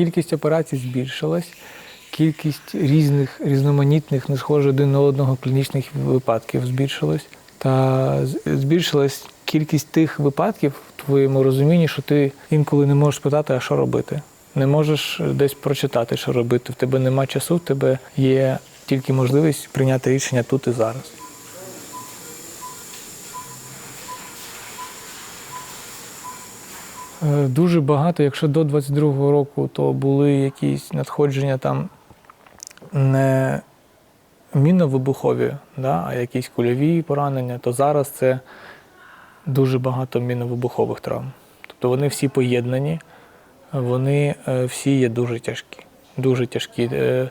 Кількість операцій збільшилась, кількість різних різноманітних, не схожих один на одного клінічних випадків збільшилась. Та збільшилась кількість тих випадків в твоєму розумінні, що ти інколи не можеш спитати, а що робити. Не можеш десь прочитати, що робити. В тебе нема часу, в тебе є тільки можливість прийняти рішення тут і зараз. Дуже багато, якщо до 22-го року, то були якісь надходження там не міновибухові, да, а якісь кульові поранення, то зараз це дуже багато міновибухових травм. Тобто вони всі поєднані, вони е, всі є дуже тяжкі. Дуже тяжкі. Е,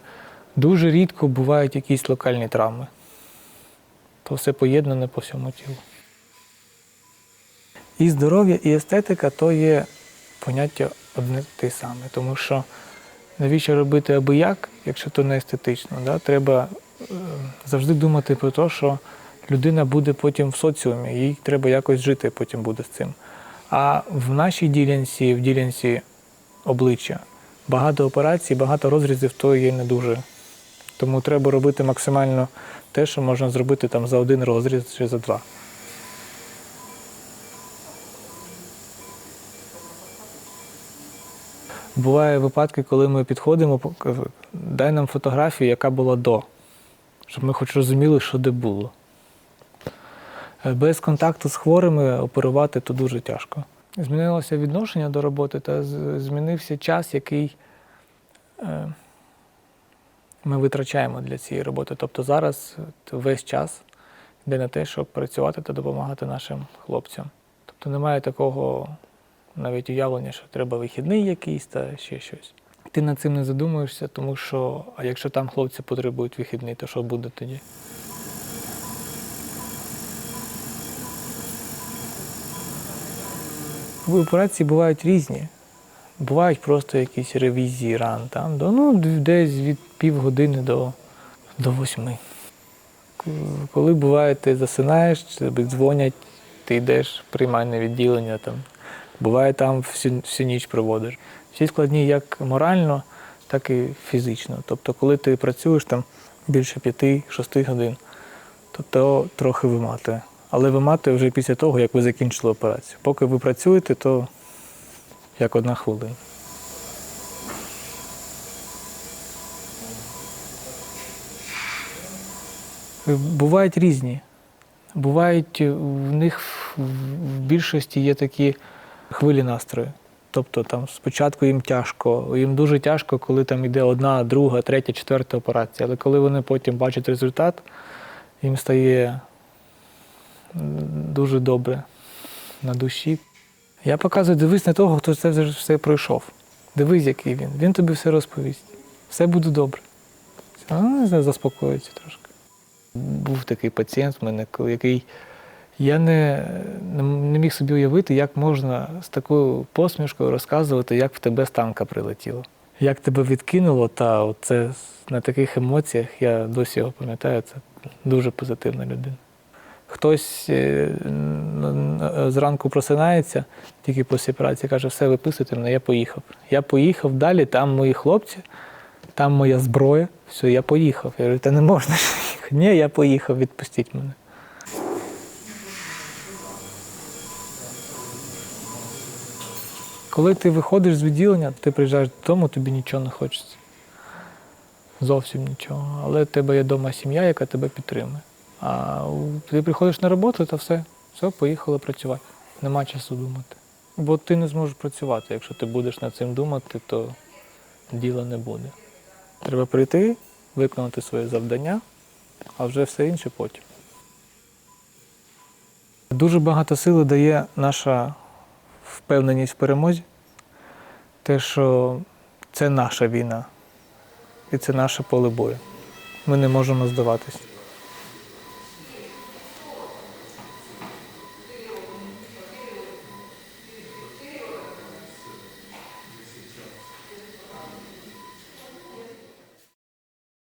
Дуже рідко бувають якісь локальні травми. То все поєднане по всьому тілу. І здоров'я, і естетика то є поняття одне те саме. Тому що навіщо робити аби як, якщо то не естетично? Да? Треба е, завжди думати про те, що людина буде потім в соціумі, їй треба якось жити потім буде з цим. А в нашій ділянці, в ділянці обличчя, багато операцій, багато розрізів, то є не дуже. Тому треба робити максимально те, що можна зробити там за один розріз чи за два. Буває випадки, коли ми підходимо, дай нам фотографію, яка була до, щоб ми хоч розуміли, що де було. Е, Без контакту з хворими оперувати то дуже тяжко. Змінилося відношення до роботи та змінився час, який е, ми витрачаємо для цієї роботи. Тобто зараз весь час йде на те, щоб працювати та допомагати нашим хлопцям. Тобто немає такого навіть уявлення, що треба вихідний якийсь та ще щось. Ти над цим не задумуєшся, тому що а якщо там хлопці потребують вихідний, то що буде тоді? Операції бувають різні. Бувають просто якісь ревізії ран, там, ну, десь від півгодини до, до восьми. Коли буває, ти засинаєш, тобі дзвонять, ти йдеш в приймальне відділення, там, буває там всю, всю ніч проводиш. Всі складні як морально, так і фізично. Тобто, коли ти працюєш там більше п'яти-шести годин, то, то трохи виматує. Але виматує вже після того, як ви закінчили операцію. Поки ви працюєте, то як одна хвилина. Бувають різні. Бувають, в них в більшості є такі хвилі настрою. Тобто там спочатку їм тяжко, їм дуже тяжко, коли там йде одна, друга, третя, четверта операція. Але коли вони потім бачать результат, їм стає дуже добре на душі. Я показую, дивись на того, хто це все пройшов. Дивись, який він. Він тобі все розповість. Все буде добре. А, заспокоїться трошки. Був такий пацієнт в мене, який я не, не, міг собі уявити, як можна з такою посмішкою розказувати, як в тебе з танка прилетіло. Як тебе відкинуло, та оце на таких емоціях, я досі його пам'ятаю, це дуже позитивна людина. Хтось е, н- зранку просинається, тільки після операції каже, все, виписуйте мене, я поїхав. Я поїхав далі, там мої хлопці, там моя зброя, все, я поїхав. Я говорю, та не можна їхати. Ні, я поїхав, відпустіть мене. Коли ти виходиш з відділення, ти приїжджаєш додому, тобі нічого не хочеться. Зовсім нічого. Але в тебе є вдома сім'я, яка тебе підтримує. А ти приходиш на роботу, то все, все, поїхали працювати. Нема часу думати. Бо ти не зможеш працювати. Якщо ти будеш над цим думати, то діла не буде. Треба прийти, виконати своє завдання, а вже все інше потім. Дуже багато сили дає наша впевненість в перемозі. Те, що це наша війна і це наше поле бою. Ми не можемо здаватись.